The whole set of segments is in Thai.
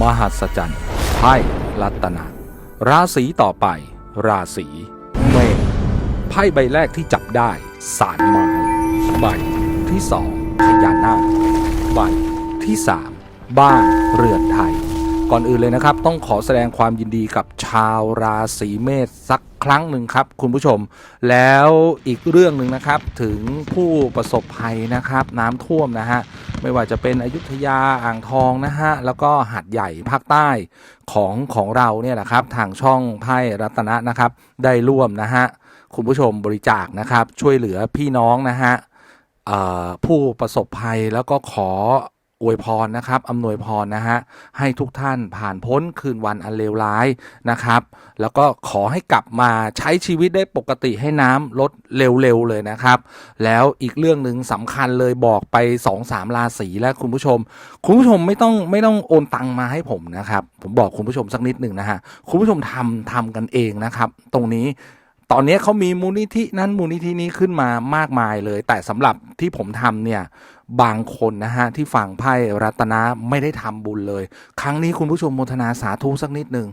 มหัศจรรย์ไพ่รัตนะ ราศีต่อไป ราศีเมษไพ่ใบแรกที่จับได้ สารไม้ใบที่สองพญานาคใบที่สามบ้านเรือนไทย ก่อนอื่นเลยนะครับ ต้องขอแสดงความยินดีกับชาวราศีเมษสัก ครั้งหนึ่งครับคุณผู้ชม แล้วอีกเรื่องหนึ่งนะครับถึงผู้ประสบภัยนะครับ น้ำท่วมนะฮะไม่ว่าจะเป็นอยุธยาอ่างทองนะฮะแล้วก็หาดใหญ่ภาคใต้ของของเราเนี่ยนะครับทางช่องไพ่รัตนะนะครับได้ร่วมนะฮะคุณผู้ชมบริจาคนะครับช่วยเหลือพี่น้องนะฮะผู้ประสบภัยแล้วก็ขอ อวยพรนะครับอำนวยพรนะฮะให้ทุกท่านผ่านพ้นคืนวันอันเลวร้ายนะครับ แล้วก็ขอให้กลับมาใช้ชีวิตได้ปกติให้น้ำลดเร็วๆเลยนะครับ แล้วอีกเรื่องหนึ่งสำคัญเลยบอกไป2อสามราศีแล้วคุณผู้ชม คุณผู้ชมไม่ต้องไม่ต้องโอนตังมาให้ผมนะครับ ผมบอกคุณผู้ชมสักนิดหนึ่งนะฮะคุณผู้ชมทำทำกันเองนะครับ ตรงนี้ตอนนี้เขามีมูลนิธินั้นมูลนิธินี้ขึ้นมามากมายเลย แต่สำหรับที่ผมทำเนี่ย บางคนนะฮะที่ฝั่งไพ่รัตนะไม่ได้ทำบุญเลย ครั้งนี้คุณผู้ชมโมทนาสาธุสักนิดหนึ่ง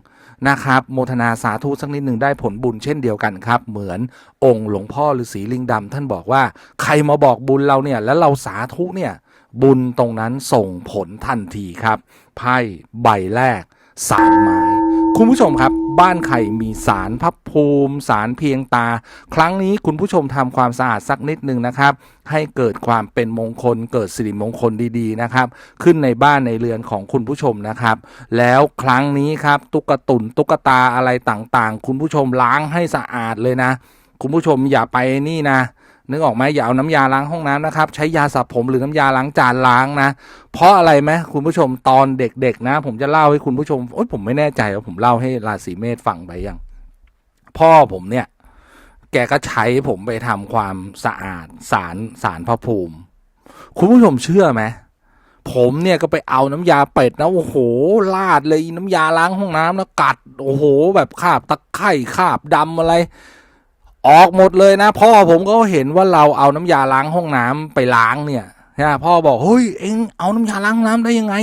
นะครับโมทนาสาธุสักนิดหนึ่งได้ผลบุญเช่นเดียวกันครับ เหมือนองค์หลวงพ่อฤาษีลิงดำท่านบอกว่าใครมาบอกบุญเราเนี่ยแล้วเราสาธุเนี่ยบุญตรงนั้นส่งผลทันทีครับไพ่ใบแรก สารไม้คุณผู้ชมครับ บ้านใครมีสารพระภูมิ สารเพียงตา ครั้งนี้คุณผู้ชมทำความสะอาดสักนิดหนึ่งนะครับ ให้เกิดความเป็นมงคล เกิดสิริมงคลดีๆนะครับ ขึ้นในบ้านในเรือนของคุณผู้ชมนะครับ แล้วครั้งนี้ครับตุ๊กตุนตุ๊กตาอะไรต่างๆ คุณผู้ชมล้างให้สะอาดเลยนะ คุณผู้ชมอย่าไปนี่นะ นึกออกไหมอย่าเอาน้ำยาล้างห้องน้ำนะครับ ใช้ยาสระผมหรือน้ำยาล้างจานล้างนะ เพราะอะไรไหมคุณผู้ชมตอนเด็กๆนะ ผมจะเล่าให้คุณผู้ชมโอ๊ยผมไม่แน่ใจว่าผมเล่าให้ราศีเมษฟังไปยังพ่อผมเนี่ย แกก็ใช้ผมไปทำความสะอาดสารสารพระภูมิ คุณผู้ชมเชื่อไหมผมเนี่ยก็ไปเอาน้ำยาเป็ดนะโอ้โหลาดเลยน้ำยาล้างห้องน้ำแล้วกัด โอ้โห แบบคาบตะไคร่คาบดำอะไร ออกหมดเลยนะ พ่อผมก็เห็นว่าเราเอาน้ำยาล้างห้องน้ำไปล้างเนี่ยนะพ่อบอกเฮ้ยเอ็งเอาน้ำยาล้างห้องน้ำได้ยังไง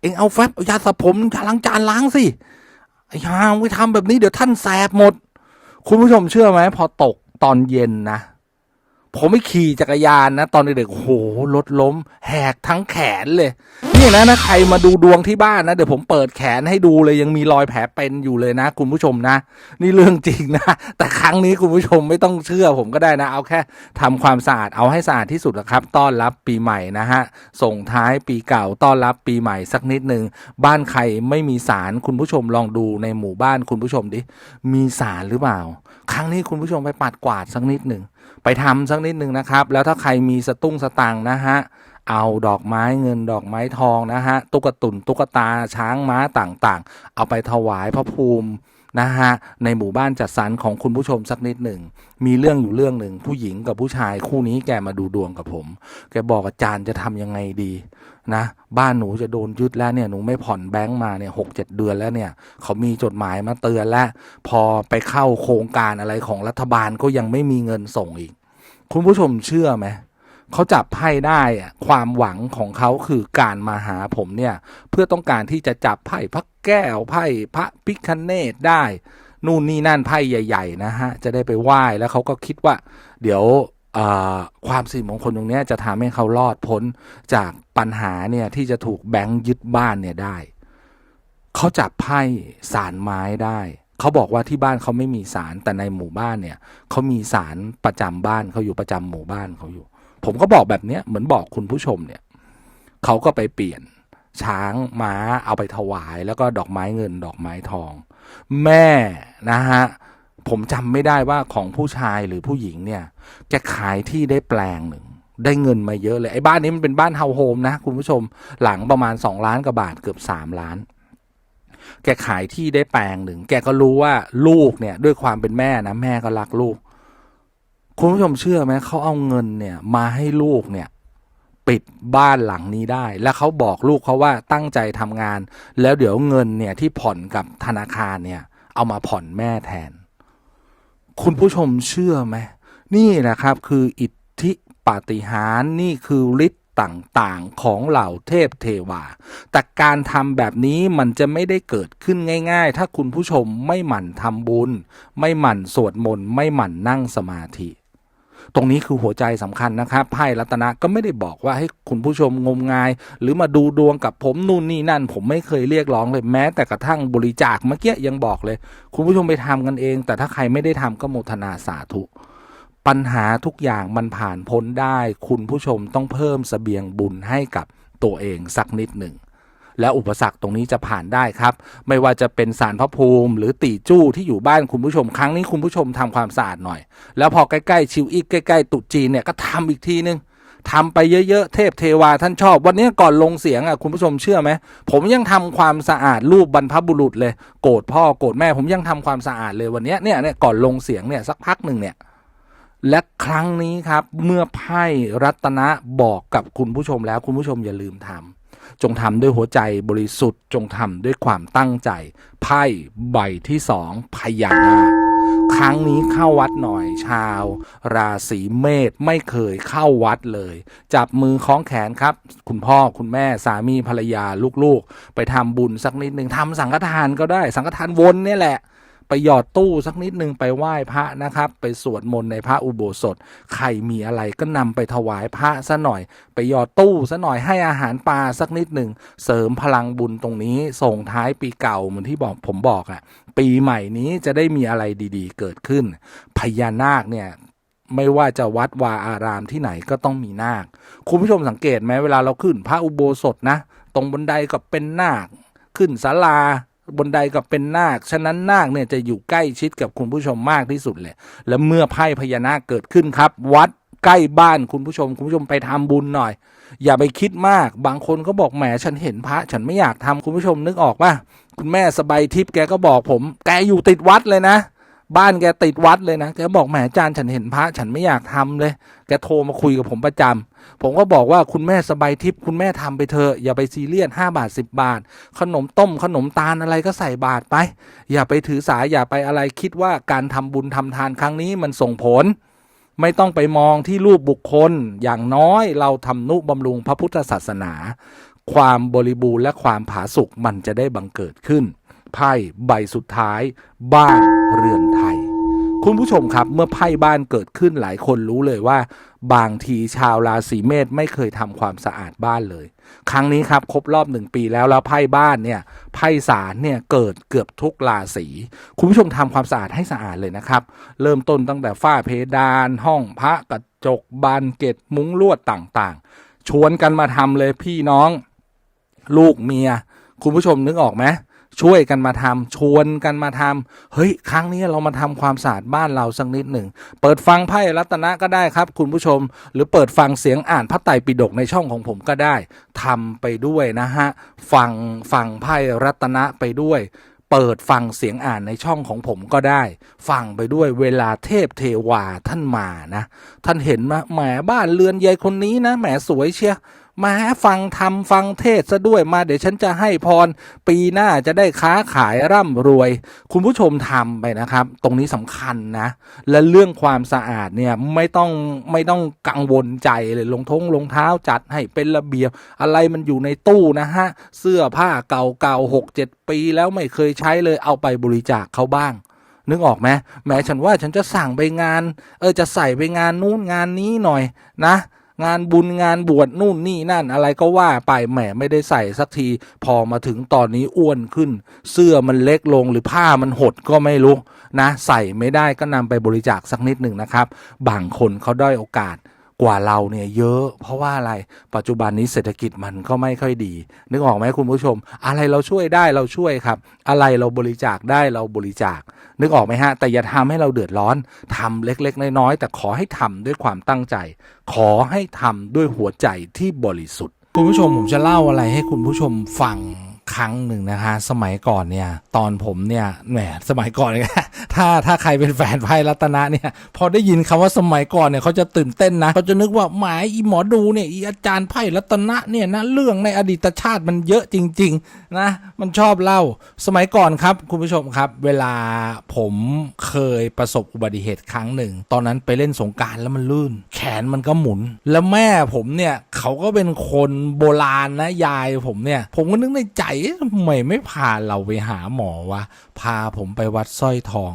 เอ็งเอาแฟบเอายาสระผมน้ำยาล้างจานล้างสิไอ้ห่าไปทำแบบนี้เดี๋ยวท่านแสบหมด คุณผู้ชมเชื่อไหมพอตกตอนเย็นนะผมไม่ขี่จักรยานนะ ตอนเด็กๆโอ้โหรถล้ม แหกทั้งแขนเลย นี่นะนะใครมาดูดวงที่บ้านนะเดี๋ยวผมเปิดแขนให้ดูเลยยังมีรอยแผลเป็นอยู่เลยนะ คุณผู้ชมนะ นี่เรื่องจริงนะ แต่ครั้งนี้คุณผู้ชมไม่ต้องเชื่อผมก็ได้นะ เอาแค่ทำความสะอาดเอาให้สะอาดที่สุดนะครับ ต้อนรับปีใหม่นะฮะส่งท้ายปีเก่าต้อนรับปีใหม่สักนิดหนึ่งบ้านใครไม่มีสารคุณผู้ชมลองดูในหมู่บ้านคุณผู้ชมดิมีสารหรือเปล่า ครั้งนี้คุณผู้ชมไปปัดกวาดสักนิดหนึ่งไปทำสักนิดหนึ่งนะครับ แล้วถ้าใครมีสตุ้งสตังนะฮะ เอาดอกไม้เงินดอกไม้ทองนะฮะตุ๊กตุนตุ๊กตาช้างม้าต่างๆ เอาไปถวายพระภูมินะฮะในหมู่บ้านจัดสรรของคุณผู้ชมสักนิดหนึ่ง มีเรื่องอยู่เรื่องหนึ่งผู้หญิงกับผู้ชายคู่นี้แกมาดูดวงกับผม แกบอกอาจารย์จะทำยังไงดีนะบ้านหนูจะโดนยึดแล้วเนี่ยหนูไม่ผ่อนแบงก์มาเนี่ยหกเจ็ดเดือนแล้วเนี่ยเขามีจดหมายมาเตือนแล้ว พอไปเข้าโครงการอะไรของรัฐบาลก็ยังไม่มีเงินส่งอีก คุณผู้ชมเชื่อไหม เขาจับไพ่ได้อะความหวังของเขาคือการมาหาผมเนี่ย เพื่อต้องการที่จะจับไพ่พระแก้วไพ่พระพิคเนตได้ นู่นนี่นั่นไพ่ใหญ่ ๆ นะฮะ จะได้ไปไหว้แล้วเขาก็คิดว่า เดี๋ยวความสิริมงคลตรงนี้จะทำให้เขารอดพ้นจากปัญหาเนี่ยที่จะถูกแบงค์ยึดบ้านเนี่ยได้ เขาจับไพ่สารไม้ได้ เขาบอกว่าที่บ้านเขาไม่มีสารแต่ในหมู่บ้านเนี่ยเขามีสารประจำบ้านเขาอยู่ประจำหมู่บ้านเขาอยู่ ผมก็บอกแบบเนี้ยเหมือนบอกคุณผู้ชมเนี่ยเขาก็ไปเปลี่ยนช้างม้าเอาไปถวาย แล้วก็ดอกไม้เงินดอกไม้ทอง แม่นะฮะผมจำไม่ได้ว่าของผู้ชายหรือผู้หญิงเนี่ยแกขายที่ได้แปลงหนึ่งได้เงินมาเยอะเลยไอ้บ้านนี้มันเป็นบ้านเฮาโฮมนะคุณผู้ชมหลังประมาณสองล้านกว่าบาทเกือบสามล้าน แกขายที่ได้แปลงหนึ่ง แกก็รู้ว่าลูกเนี่ยด้วยความเป็นแม่นะแม่ก็รักลูก คุณผู้ชมเชื่อไหมเขาเอาเงินเนี่ยมาให้ลูกเนี่ยปิดบ้านหลังนี้ได้ แล้วเขาบอกลูกเขาว่าตั้งใจทำงาน แล้วเดี๋ยวเงินเนี่ยที่ผ่อนกับธนาคารเนี่ย เอามาผ่อนแม่แทน คุณผู้ชมเชื่อไหมนี่นะครับคืออิทธิปาฏิหาริย์นี่คือฤทธิ์ต่างๆของเหล่าเทพเทวา แต่การทำแบบนี้มันจะไม่ได้เกิดขึ้นง่าย ๆ ถ้าคุณผู้ชมไม่หมั่นทำบุญ ไม่หมั่นสวดมนต์ ไม่หมั่นนั่งสมาธิ ตรงนี้คือหัวใจสำคัญนะครับไพ่รัตนะก็ไม่ได้บอกว่าให้คุณผู้ชมงมงาย หรือมาดูดวงกับผมนู่นนี่นั่น ผมไม่เคยเรียกร้องเลยแม้แต่กระทั่งบริจาคเมื่อกี้ยังบอกเลย คุณผู้ชมไปทำกันเอง แต่ถ้าใครไม่ได้ทำก็โมทนาสาธุปัญหาทุกอย่างมันผ่านพ้นได้ คุณผู้ชมต้องเพิ่มเสบียงบุญให้กับตัวเองสักนิดหนึ่ง แล้วอุปสรรคตรงนี้จะผ่านได้ครับ ไม่ว่าจะเป็นสารพระภูมิ หรือตีจู้ที่อยู่บ้านคุณผู้ชม ครั้งนี้คุณผู้ชมทำความสะอาดหน่อย แล้วพอใกล้ๆชิวอีกใกล้ๆตุจีนเนี่ยก็ทำอีกทีนึงทำไปเยอะๆ เทพเทวาท่านชอบ วันนี้ก่อนลงเสียงอะคุณผู้ชมเชื่อไหม ผมยังทำความสะอาดรูปบรรพบุรุษเลย โกรธพ่อโกรธแม่ผมยังทำความสะอาดเลยวันนี้เนี่ยเนี่ยก่อนลงเสียงเนี่ยสักพักหนึ่งเนี่ยและครั้งนี้ครับเมื่อไพ่รัตนะบอกกับคุณผู้ชมแล้วคุณผู้ชมอย่าลืมทำ จงทำด้วยหัวใจบริสุทธิ์ จงทำด้วยความตั้งใจ ไพ่ใบที่สองพญานาคครั้งนี้เข้าวัดหน่อยชาว ราศีเมษไม่เคยเข้าวัดเลย จับมือคล้องแขนครับ คุณพ่อคุณแม่สามีภรรยาลูกๆ ไปทำบุญสักนิดหนึ่งทำสังฆทานก็ได้ สังฆทานวนนี่แหละ ไปหยอดตู้สักนิดนึงไปไหว้พระนะครับ ไปสวดมนต์ในพระอุโบสถ ใครมีอะไรก็นำไปถวายพระซะหน่อย ไปหยอดตู้ซะหน่อยให้อาหารปลาสักนิดหนึ่งเสริมพลังบุญตรงนี้ส่งท้ายปีเก่าเหมือนที่บอกผมบอกอะ่ะปีใหม่นี้จะได้มีอะไรดีๆ เกิดขึ้น พญานาคเนี่ยไม่ว่าจะวัดวาอารามที่ไหนก็ต้องมีนาค คุณผู้ชมสังเกตไหมเวลาเราขึ้นพระอุโบสถนะ ตรงบนไดก็เป็นนาค ขึ้นศาลา บนใดก็เป็นนาค ฉะนั้นนาคเนี่ยจะอยู่ใกล้ชิดกับคุณผู้ชมมากที่สุดเลย แล้วเมื่อไพ่พญานาคเกิดขึ้นครับ วัดใกล้บ้านคุณผู้ชม คุณผู้ชมไปทำบุญหน่อย อย่าไปคิดมาก บางคนก็บอกแหมฉันเห็นพระ ฉันไม่อยากทำคุณผู้ชมนึกออกป่ะ คุณแม่สบายทิพย์แกก็บอกผม แกอยู่ติดวัดเลยนะ บ้านแกติดวัดเลยนะแกบอกแหมอาจารย์ฉันเห็นพระ ฉันไม่อยากทำเลย แกโทรมาคุยกับผมประจำผมก็บอกว่าคุณแม่สบายทิพย์คุณแม่ทำไปเถอะอย่าไปซีเรียสห้าบาทสิบบาท ขนมต้มขนมตาลอะไรก็ใส่บาทไป อย่าไปถือสาอย่าไปอะไรคิดว่าการทำบุญทำทานครั้งนี้มันส่งผล ไม่ต้องไปมองที่รูปบุคคล อย่างน้อยเราทำนุบำรุงพระพุทธศาสนา ความบริบูรณ์และความผาสุกมันจะได้บังเกิดขึ้น ไพ่ใบสุดท้าย บ้านเรือนไทย คุณผู้ชมครับเมื่อไพ่บ้านเกิดขึ้นหลายคนรู้เลยว่า บางทีชาวราศีเมษไม่เคยทำความสะอาดบ้านเลย ครั้งนี้ครับครบรอบหนึ่งปีแล้วแล้วไพ่บ้านเนี่ยไพ่สารเนี่ยเกิดเกือบทุกราศีคุณผู้ชมทำความสะอาดให้สะอาดเลยนะครับ เริ่มต้นตั้งแต่ฝ้าเพดาน ห้องพระกระจกบานเกตมุ้งลวดต่างๆ ชวนกันมาทำเลยพี่น้อง ลูกเมีย คุณผู้ชมนึกออกไหม ช่วยกันมาทำชวนกันมาทำเฮ้ย ครั้งนี้เรามาทำความสะอาดบ้านเราสักนิดหนึ่ง เปิดฟังไพ่รัตนะก็ได้ครับ คุณผู้ชม หรือเปิดฟังเสียงอ่านพระไตรปิฎกในช่องของผมก็ได้ทำไปด้วยนะฮะ ฟังฟังไพ่รัตนะไปด้วยเปิดฟังเสียงอ่านในช่องของผมก็ได้ ฟังไปด้วยเวลาเทพเทวาท่านมานะ ท่านเห็นมาแหมบ้านเรือนยายคนนี้นะแหมสวยเชีย มาฟังทำฟังเทศซะด้วยมาเดี๋ยวฉันจะให้พร ปีหน้าจะได้ค้าขายร่ำรวย คุณผู้ชมทำไปนะครับ ตรงนี้สำคัญนะ และเรื่องความสะอาดเนี่ยไม่ต้องไม่ต้องกังวลใจเลยรองท้องรองเท้าจัดให้เป็นระเบียบ อะไรมันอยู่ในตู้นะฮะ เสื้อผ้าเก่าๆหกเจ็ดปีแล้วไม่เคยใช้เลยเอาไปบริจาคเขาบ้างนึกออกไหมแม้ฉันว่าฉันจะสั่งไปงาน เออจะใส่ไปงานนู้นงานนี้หน่อยนะ งานบุญงานบวชนู่นนี่นั่นอะไรก็ว่าไปแหมไม่ได้ใส่สักที พอมาถึงตอนนี้อ้วนขึ้น เสื้อมันเล็กลงหรือผ้ามันหดก็ไม่รู้นะ ใส่ไม่ได้ก็นำไปบริจาคสักนิดหนึ่งนะครับ บางคนเขาด้อยโอกาส กว่าเราเนี่ยเยอะ เพราะว่าอะไรปัจจุบันนี้เศรษฐกิจมันก็ไม่ค่อยดี นึกออกไหมคุณผู้ชม อะไรเราช่วยได้เราช่วยครับ อะไรเราบริจาคได้เราบริจาค นึกออกไหมฮะ แต่อย่าทำให้เราเดือดร้อนทำเล็กๆน้อยๆแต่ขอให้ทำด้วยความตั้งใจ ขอให้ทำด้วยหัวใจที่บริสุทธิ์ คุณผู้ชมผมจะเล่าอะไรให้คุณผู้ชมฟังครั้งหนึ่งนะคะสมัยก่อนเนี่ย ตอนผมเนี่ยแหมสมัยก่อนเนี่ย ถ้าถ้าใครเป็นแฟนไพ่รัตนะเนี่ย พอได้ยินคำว่าสมัยก่อนเนี่ยเขาจะตื่นเต้นนะเขาจะนึกว่าหมายอีหมอดูเนี่ยอีอาจารย์ไพ่รัตนะเนี่ยนะเรื่องในอดีตชาติมันเยอะจริง ๆ นะ มันชอบเล่าสมัยก่อนครับคุณผู้ชมครับ เวลาผมเคยประสบอุบัติเหตุครั้งหนึ่ง ตอนนั้นไปเล่นสงการแล้วมันลื่น แขนมันก็หมุน แล้วแม่ผมเนี่ยเขาก็เป็นคนโบราณนะยายผมเนี่ย ผมก็นึกในใจทำไมไม่พาเราไปหาหมอวะพาผมไปวัดสร้อยทอง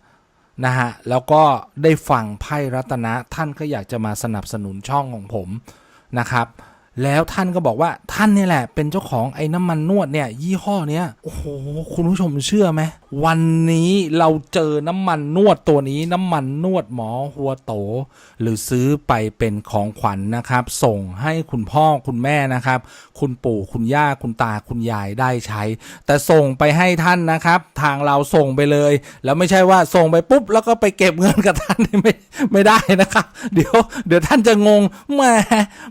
นะฮะ แล้วก็ได้ฟังไพ่รัตนะท่านก็อยากจะมาสนับสนุนช่องของผมนะครับ แล้วท่านก็บอกว่าท่านนี่แหละ เป็นเจ้าของไอ้น้ำมันนวดเนี่ยยี่ห้อเนี้ยโอ้โหคุณผู้ชมเชื่อไหม วันนี้เราเจอน้ำมันนวดตัวนี้น้ำมันนวดหมอหัวโต หรือซื้อไปเป็นของขวัญนะครับ ส่งให้คุณพ่อคุณแม่นะครับ คุณปู่คุณย่าคุณตาคุณยายได้ใช้ แต่ส่งไปให้ท่านนะครับ ทางเราส่งไปเลย แล้วไม่ใช่ว่าส่งไปปุ๊บ แล้วก็ไปเก็บเงินกับท่านไม่ไม่ได้นะครับ เดี๋ยวเดี๋ยวท่านจะงงแหม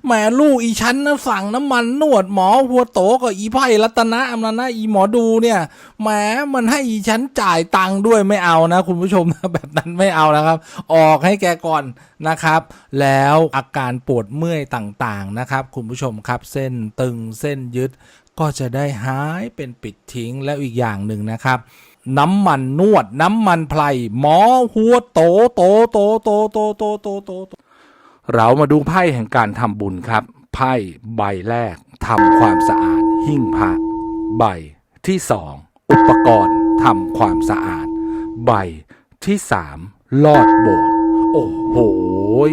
แหมลูกอีชั้นนะสั่งน้ำมันนวดหมอหัวโตกับอีไพ่รัตนะอำนานะอีหมอดูเนี่ยแหมมันให้อีชนจ่ายตังค์ด้วยไม่เอานะ คุณผู้ชมนะแบบนั้นไม่เอานะครับ ออกให้แกก่อนนะครับ แล้วอาการปวดเมื่อยต่างๆนะครับ คุณผู้ชมครับเส้นตึงเส้นยึดก็จะได้หายเป็นปิดทิ้งแล้วอีกอย่างหนึ่งนะครับ น้ำมันนวดน้ำมันไพรหมอหัวโตโตโตโตโตโตโตโตโตเรามาดูไพ่แห่งการทำบุญครับ ไพ่ใบแรกทำความสะอาดหิ้งพระใบที่สอง อุปกรณ์ทำความสะอาด ใบที่สามลอดโบสถ์โอ้โห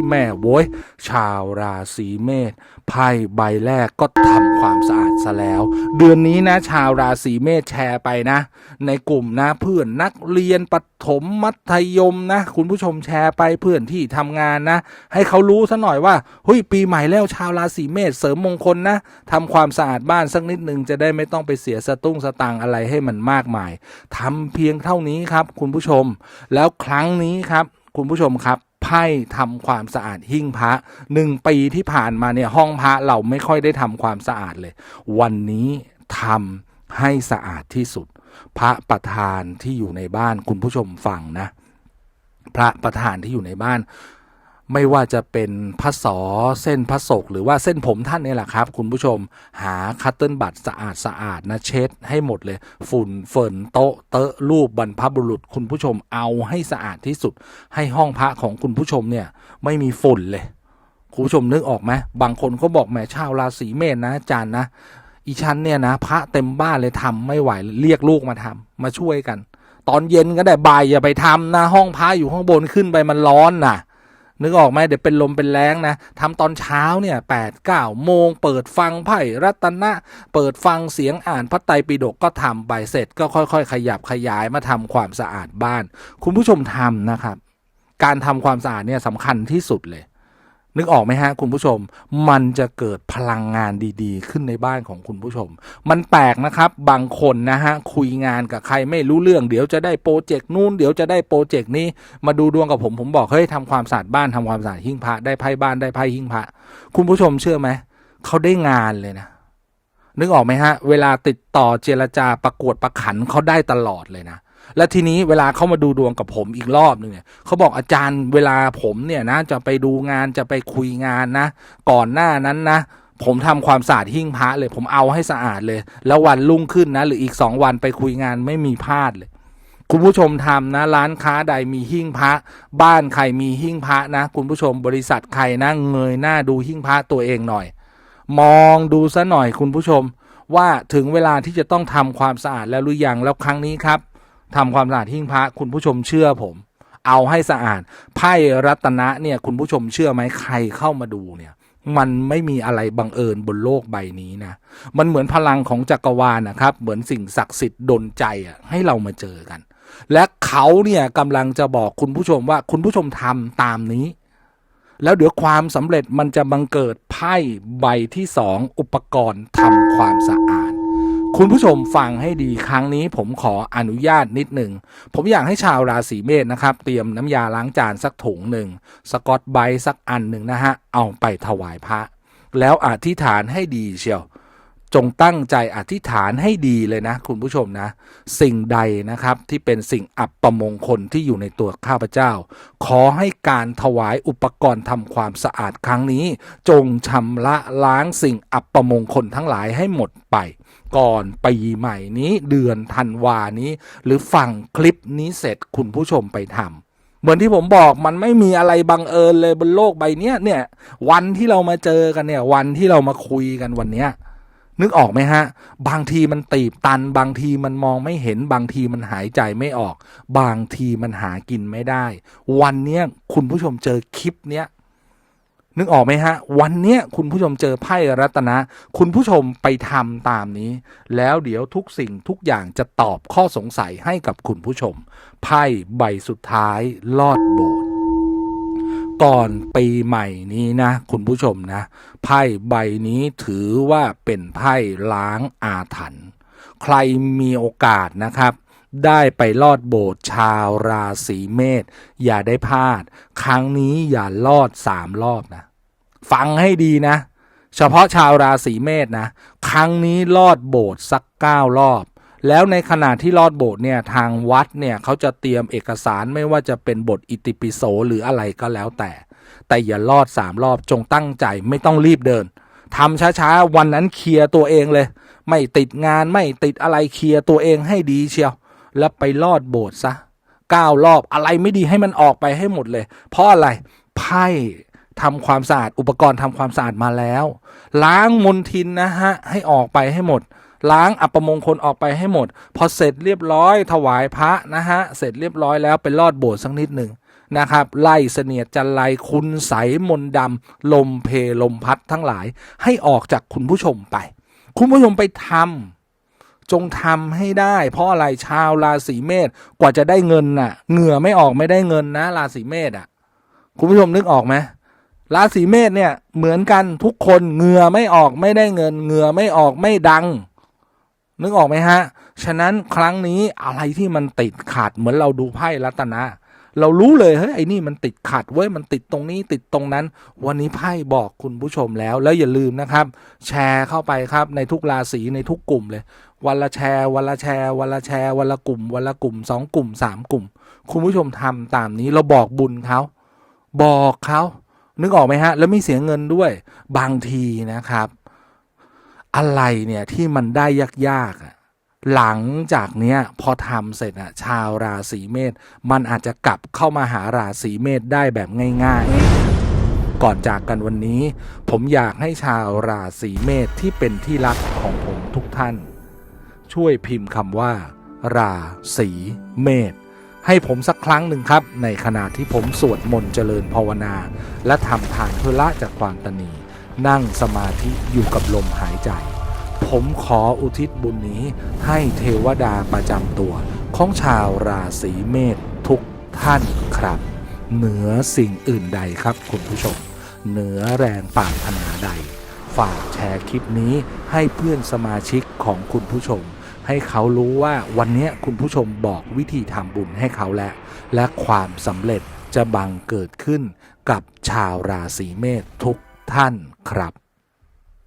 แม่โว้ย ชาวราศีเมษ ไพ่ใบแรกก็ทำความสะอาดซะแล้ว เดือนนี้นะชาวราศีเมษแชร์ไปนะ ในกลุ่มนะเพื่อนนักเรียนปฐมมัธยมนะ คุณผู้ชมแชร์ไปเพื่อนที่ทำงานนะ ให้เขารู้ซะหน่อยว่าเฮ้ยปีใหม่แล้วชาวราศีเมษเสริมมงคลนะทำความสะอาดบ้านสักนิดหนึ่งจะได้ไม่ต้องไปเสียสตุ้งสตางอะไรให้มันมากมายทำเพียงเท่านี้ครับ คุณผู้ชม แล้วครั้งนี้ครับ คุณผู้ชมครับ ไพ่ทำความสะอาดหิ้งพระหนึ่งปีที่ผ่านมาเนี่ยห้องพระเราไม่ค่อยได้ทำความสะอาดเลย วันนี้ทำให้สะอาดที่สุด พระประธานที่อยู่ในบ้านคุณผู้ชมฟังนะ พระประธานที่อยู่ในบ้าน ไม่ว่าจะเป็นพระสอเส้นพระศกหรือว่าเส้นผมท่านนี่แหละครับ คุณผู้ชมหาคัตเติลบัตสะอาดสะอาดนะเช็ดให้หมดเลย ฝุ่นเฟินโต๊ะเตอะรูปบรรพบุรุษ คุณผู้ชมเอาให้สะอาดที่สุด ให้ห้องพระของคุณผู้ชมเนี่ยไม่มีฝุ่นเลย คุณผู้ชมนึกออกไหมบางคนก็บอกแหมชาวราศีเมษนะอาจารย์นะ อีชั้นเนี่ยนะ พระเต็มบ้านเลยทำไม่ไหวเรียกลูกมาทำมาช่วยกัน ตอนเย็นก็ได้บ่ายอย่าไปทำนะ ห้องพระอยู่ข้างบนขึ้นไปมันร้อนน่ะ นึกออกไหมเดี๋ยวเป็นลมเป็นแรงนะทำตอนเช้าเนี่ยแปดเก้าโมงเปิดฟังไพ่รัตนะ เปิดฟังเสียงอ่านพระไตรปิฎกก็ทำไปเสร็จก็ค่อย ๆ ขยับขยายมาทำความสะอาดบ้าน คุณผู้ชมทำนะครับ การทำความสะอาดเนี่ยสำคัญที่สุดเลย นึกออกไหมฮะคุณผู้ชม มันจะเกิดพลังงานดีๆ ขึ้นในบ้านของคุณผู้ชม มันแปลกนะครับบางคนนะฮะคุยงานกับใครไม่รู้เรื่องเดี๋ยวจะได้โปรเจกต์นู่นเดี๋ยวจะได้โปรเจกต์นี้มาดูดวงกับผมผมบอกเฮ้ยทำความสะอาดบ้านทำความสะอาดหิ้งพระได้ไพ่บ้านได้ไพ่หิ้งพระคุณผู้ชมเชื่อไหมเขาได้งานเลยนะนึกออกไหมฮะ เวลาติดต่อเจรจาประกวดประขันเขาได้ตลอดเลยนะ และทีนี้เวลาเขามาดูดวงกับผมอีกรอบหนึ่งเนี่ยเขาบอกอาจารย์เวลาผมเนี่ยนะจะไปดูงานจะไปคุยงานนะ ก่อนหน้านั้นนะผมทำความสะอาดหิ้งพระเลยผมเอาให้สะอาดเลย แล้ววันรุ่งขึ้นนะ หรืออีกสองวันไปคุยงานไม่มีพลาดเลย คุณผู้ชมทำนะ ร้านค้าใดมีหิ้งพระ บ้านใครมีหิ้งพระนะ คุณผู้ชมบริษัทใครนะเงยหน้าดูหิ้งพระตัวเองหน่อย มองดูซะหน่อยคุณผู้ชม ว่าถึงเวลาที่จะต้องทำความสะอาดแล้วหรือยังแล้วครั้งนี้ครับ ทำความสะอาดหิ้งพระคุณผู้ชมเชื่อผม เอาให้สะอาดไพ่รัตนะเนี่ยคุณผู้ชมเชื่อไหมใครเข้ามาดูเนี่ย มันไม่มีอะไรบังเอิญบนโลกใบนี้นะ มันเหมือนพลังของจักรวาลนะครับ เหมือนสิ่งศักดิ์สิทธิ์ดลใจอะให้เรามาเจอกัน และเขาเนี่ยกำลังจะบอกคุณผู้ชมว่าคุณผู้ชมทำตามนี้แล้วเดี๋ยวความสำเร็จมันจะบังเกิดไพ่ใบที่สองอุปกรณ์ทำความสะอาด คุณผู้ชมฟังให้ดีครั้งนี้ผมขออนุญาตนิดหนึ่ง ผมอยากให้ชาวราศีเมษนะครับ เตรียมน้ำยาล้างจานสักถุงหนึ่ง สกอตไบรท์สักอันหนึ่งนะฮะ เอาไปถวายพระ แล้วอธิษฐานให้ดีเชียว จงตั้งใจอธิษฐานให้ดีเลยนะ คุณผู้ชมนะ สิ่งใดนะครับที่เป็นสิ่งอัปมงคลที่อยู่ในตัวข้าพเจ้า ขอให้การถวายอุปกรณ์ทำความสะอาดครั้งนี้ จงชำระล้างสิ่งอัปมงคลทั้งหลายให้หมดไป ก่อนปีใหม่นี้เดือนธันวานี้ หรือฟังคลิปนี้เสร็จคุณผู้ชมไปทำเหมือนที่ผมบอกมันไม่มีอะไรบังเอิญเลยบนโลกใบเนี้ยเนี่ย วันที่เรามาเจอกันเนี่ย วันที่เรามาคุยกันวันเนี้ยนึกออกไหมฮะ บางทีมันตีบตัน บางทีมันมองไม่เห็น บางทีมันหายใจไม่ออก บางทีมันหากินไม่ได้ วันเนี้ยคุณผู้ชมเจอคลิปเนี้ย นึกออกไหมฮะ วันเนี้ยคุณผู้ชมเจอไพ่รัตนะ คุณผู้ชมไปทำตามนี้ แล้วเดี๋ยวทุกสิ่งทุกอย่างจะตอบข้อสงสัยให้กับคุณผู้ชม ไพ่ใบสุดท้ายลอดโบสถ์ก่อนปีใหม่นี้นะ คุณผู้ชมนะ ไพ่ใบนี้ถือว่าเป็นไพ่ล้างอาถรรพ์ใครมีโอกาสนะครับ ได้ไปลอดโบสถ์ชาวราศีเมษอย่าได้พลาด ครั้งนี้อย่าลอดสามรอบนะ ฟังให้ดีนะ เฉพาะชาวราศีเมษนะ ครั้งนี้ลอดโบสถ์สักเก้ารอบ แล้วในขณะที่ลอดโบสถ์เนี่ยทางวัดเนี่ยเขาจะเตรียมเอกสารไม่ว่าจะเป็นบทอิติปิโสหรืออะไรก็แล้วแต่ แต่อย่าลอดสามรอบจงตั้งใจไม่ต้องรีบเดินทำช้าๆวันนั้นเคลียร์ตัวเองเลย ไม่ติดงานไม่ติดอะไรเคลียร์ตัวเองให้ดีเชียว แล้วไปลอดโบสถ์ซะเก้ารอบอะไรไม่ดีให้มันออกไปให้หมดเลย เพราะอะไรไพ่ทำความสะอาดอุปกรณ์ทำความสะอาดมาแล้ว ล้างมลทินนะฮะให้ออกไปให้หมด ล้างอัปมงคลออกไปให้หมด พอเสร็จเรียบร้อยถวายพระนะฮะเสร็จเรียบร้อยแล้วไปลอดโบสถ์สักนิดหนึ่งนะครับไล่เสนียดจันไรคุณใสมนดำลมเพลมพัดทั้งหลายให้ออกจากคุณผู้ชมไป คุณผู้ชมไปทำ จงทำให้ได้ เพราะอะไรชาวราศีเมษกว่าจะได้เงินน่ะ เหงื่อไม่ออกไม่ได้เงินนะ ราศีเมษอะ คุณผู้ชมนึกออกไหมราศีเมษเนี่ยเหมือนกันทุกคนเหงื่อไม่ออกไม่ได้เงิน เหงื่อไม่ออกไม่ดัง นึกออกไหมฮะ ฉะนั้นครั้งนี้อะไรที่มันติดขาดเหมือนเราดูไพ่รัตนะ เรารู้เลยเฮ้ยไอ้นี่มันติดขัดเว้ยมันติดตรงนี้ติดตรงนั้น วันนี้ไพ่บอกคุณผู้ชมแล้ว แล้วอย่าลืมนะครับ แชร์เข้าไปครับในทุกราศีในทุกกลุ่มเลย วันละแชร์วันละแชร์วันละแชร์วันละกลุ่มวันละกลุ่มสองกลุ่มสามกลุ่ม คุณผู้ชมทำตามนี้เราบอกบุญเขาบอกเขานึกออกไหมฮะ แล้วไม่เสียเงินด้วยบางทีนะครับ อะไรเนี่ยที่มันได้ยากๆอะ หลังจากเนี้ยพอทำเสร็จอะชาวราศีเมษมันอาจจะกลับเข้ามาหาราศีเมษได้แบบง่าย ๆ ก่อนจากกันวันนี้ ผมอยากให้ชาวราศีเมษที่เป็นที่รักของผมทุกท่าน ช่วยพิมพ์คำว่า ราศีเมษให้ผมสักครั้งหนึ่งครับ ในขณะที่ผมสวดมนต์เจริญภาวนา และทำทานเพื่อละจากความตนีนั่งสมาธิอยู่กับลมหายใจ ผมขออุทิศบุญนี้ให้เทวดาประจำตัว ของชาวราศีเมษทุกท่านครับ เหนือสิ่งอื่นใดครับคุณผู้ชม เหนือแรงปรารถนาใด ฝากแชร์คลิปนี้ให้เพื่อนสมาชิกของคุณผู้ชม ให้เขารู้ว่าวันนี้คุณผู้ชมบอกวิธีทำบุญให้เขาแล้วและความสำเร็จจะบังเกิดขึ้นกับชาวราศีเมษทุกท่านครับ